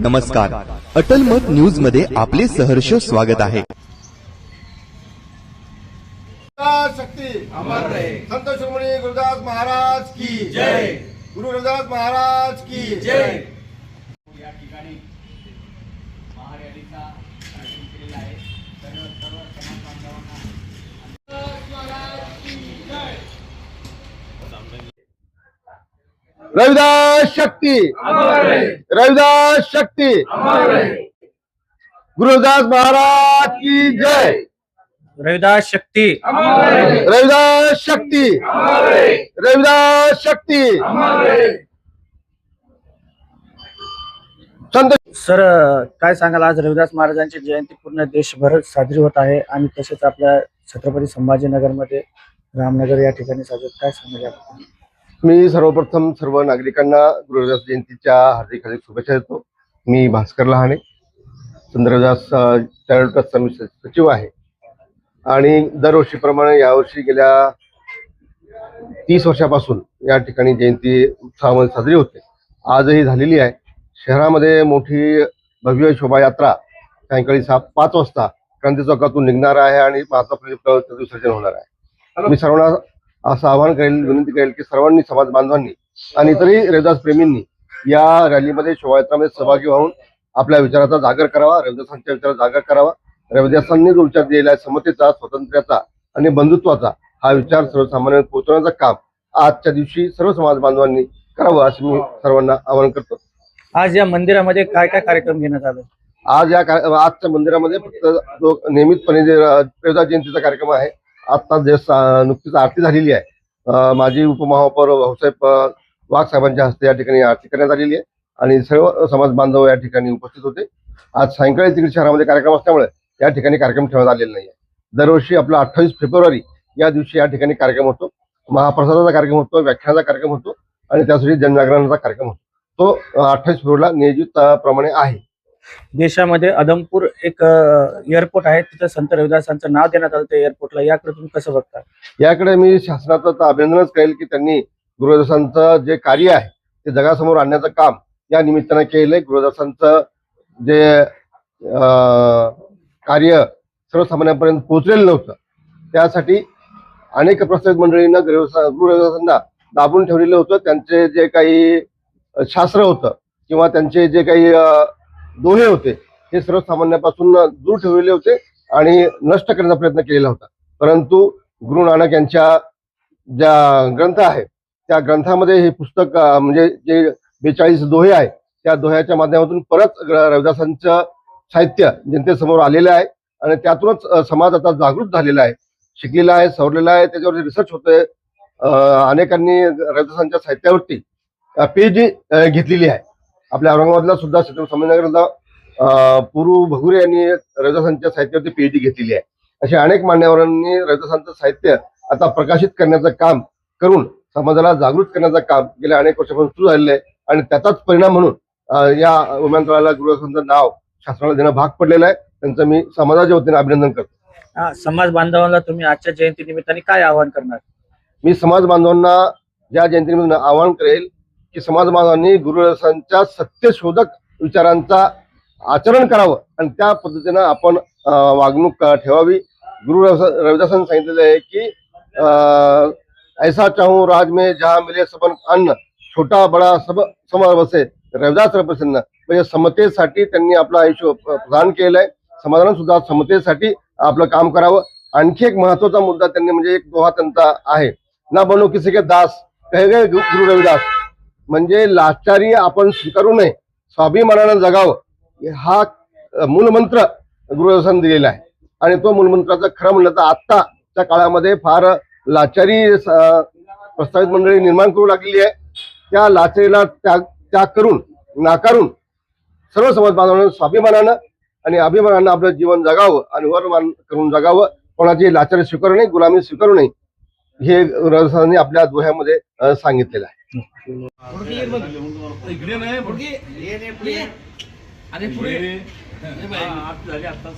नमस्कार. अटल मत न्यूजमध्ये आपले सहर्ष स्वागत आहे. शक्ती अमर रहे. संत शिरोमणी गुरुदास महाराज की जय. गुरु रविदास महाराज की जय. या ठिकाणी महारॅलीचा आहे सर्व सर्व समाज बांधवांना रविदास शक्ती. रविदास शक्ती. गुरु रविदास महाराज की जय. रविदास शक्ती. रविदास शक्ती. रविदास शक्ती. संत सर काय सांगाल? आज रविदास महाराजांची जयंती पूर्ण देशभर साजरी होत आहे आणि तसेच आपल्या छत्रपती संभाजीनगरमध्ये रामनगर या ठिकाणी साजरी. काय सांगाल? मी सर्वप्रथम सर्व नागरिकांना गुरु रविदास जयंतीच्या हार्दिक हार्दिक शुभेच्छा देतो. मी भास्कर लहाने संत रविदास चॅरिटेबल ट्रस्टचा मी सचिव आहे. आणि दरवर्षीप्रमाणे यावर्षी गेल्या तीस वर्षापासून या ठिकाणी जयंती उत्साहामध्ये साजरी होते. आजही झालेली आहे. शहरामध्ये मोठी भव्य शोभायात्रा सायंकाळी सहा पाच वाजता क्रांती चौकातून निघणार आहे आणि पाच त्याचं विसर्जन होणार आहे. मी सर्वांना असं आवाहन करेल विनंती करेल की सर्वांनी समाज बांधवांनी आणि इतरही रविदास प्रेमींनी या रॅलीमध्ये शोभायात्रामध्ये सहभागी होऊन आपल्या विचाराचा जागर करावा रविदासांच्या विचाराचा जागर करावा. रविदासांनी जो विचार दिलेला आहे समतेचा स्वातंत्र्याचा आणि बंधुत्वाचा हा विचार सर्वसामान्य पोहोचवण्याचं काम आजच्या दिवशी सर्व समाज बांधवांनी करावं असं मी सर्वांना आवाहन करतो. आज या मंदिरामध्ये काय काय कार्यक्रम घेण्यात आले? आज या आजच्या मंदिरामध्ये फक्त जो नियमितपणे जे रविदास जयंतीचा कार्यक्रम आहे आता जे नुकतीच आरती झालेली आहे. माजी उपमहापौर भाऊसाहेब वाघ साहेबांच्या हस्ते या ठिकाणी आरती करण्यात आलेली आहे आणि सर्व समाज बांधव या ठिकाणी उपस्थित होते. आज सायंकाळी तिकडे शहरामध्ये कार्यक्रम असल्यामुळे या ठिकाणी कार्यक्रम ठेवण्यात आलेला नाही आहे दरवर्षी आपला अठ्ठावीस फेब्रुवारी या दिवशी या ठिकाणी कार्यक्रम होतो. महाप्रसादाचा कार्यक्रम होतो व्याख्यानाचा कार्यक्रम होतो आणि त्यासाठी जनजागरणाचा कार्यक्रम होतो. तो अठ्ठावीस फेब्रुवारीला नियोजित प्रमाणे आहे. देशामध्ये अदमपूर एक एअरपोर्ट आहे. तिथं संत रविदासांचं नाव देण्यात आलं त्या एअरपोर्टला याकडे तुम्ही कसं बघता? याकडे मी शासनाचं तर अभिनंदनच करेल की त्यांनी गुरुदासांचं जे कार्य आहे ते जगासमोर आणण्याचं काम या निमित्तानं केलंय. गुरुदासांचं जे कार्य सर्वसामान्यांपर्यंत पोहोचलेलं नव्हतं. त्यासाठी अनेक प्रस्तावित मंडळींना गुरुदासांना दाबून ठेवलेलं होतं. त्यांचे जे काही शास्त्र होतं किंवा त्यांचे जे काही दोहे होते. हे सर्वसामान्यापासून दूर ठेवलेले होते आणि नष्ट करण्याचा प्रयत्न केलेला होता. परंतु गुरु नानक यांच्या ज्या ग्रंथ आहे त्या ग्रंथामध्ये हे पुस्तक म्हणजे जे बेचाळीस दोहे आहे त्या दोह्याच्या माध्यमातून परत रविदासांचं साहित्य जनतेसमोर आलेलं आहे आणि त्यातूनच समाज आता जागृत झालेला आहे. शिकलेला आहे सवरलेला आहे त्याच्यावर रिसर्च होतोय. अनेकांनी रविदासांच्या साहित्यावरती पीएचडी घेतलेली आहे. आपल्या औरंगाबादला सुद्धा छत्रपती संभाजीनगरला अं, पुरू भगुरे यांनी रविदासांच्या साहित्यावरती पीएचडी घेतलेली आहे. असे अनेक मान्यवरांनी रविदासांचं साहित्य आता प्रकाशित करण्याचं काम करून समाजाला जागृत करण्याचं काम गेल्या अनेक वर्षापासून सुरू झालेलं आहे आणि त्याचाच परिणाम म्हणून या विमानतळाला गुरुदासांचं नाव शासनाला देणं भाग पडलेलं आहे. त्यांचं मी समाजाच्या वतीने अभिनंदन करतो. समाज बांधवांना तुम्ही आजच्या जयंती निमित्ताने काय आवाहन करणार? मी समाज बांधवांना या जयंतीनिमित्त आवाहन करेल की समाज बांधवांनी गुरुदासांच्या सत्यशोधक विचारांचा आचरण करावं आणि त्या पद्धतीनं आपण वागणूक ठेवावी. गुरु रविदासांनी सांगितलेलं आहे की अं, ऐसा चाहूं राज में जहा मिले सबन अन्न छोटा बडा सब समर बसे रविदास प्रसन्न. म्हणजे समतेसाठी त्यांनी आपलं आयुष्य प्रदान केलंय. समाजानं सुद्धा समतेसाठी आपलं काम करावं. आणखी एक महत्त्वाचा मुद्दा त्यांनी म्हणजे एक दोहा त्यांचा आहे. ना बनो किसी के दास कहे गए गुरु रविदास. म्हणजे लाचारी आपण स्वीकारू नये. स्वाभिमानानं जगावं. हा मूलमंत्र गुरु दिलेला आहे. आणि तो मूलमंत्राचा खरं म्हणलं तर आत्ताच्या काळामध्ये फार लाचारी प्रस्तावित मंडळी निर्माण करू लागलेली आहे. त्या लाचारीला त्याग त्याग करून नाकारून सर्व समाज बांधवांना स्वाभिमानानं आणि अभिमानानं आपलं जीवन जगावं आणि वरमान करून जगावं. कोणाची लाचारी स्वीकारू नये गुलामी स्वीकारू नये हे रविदासांनी आपल्या दोह्यामध्ये सांगितलेलं आहे. अरे पुढे. झाले आताच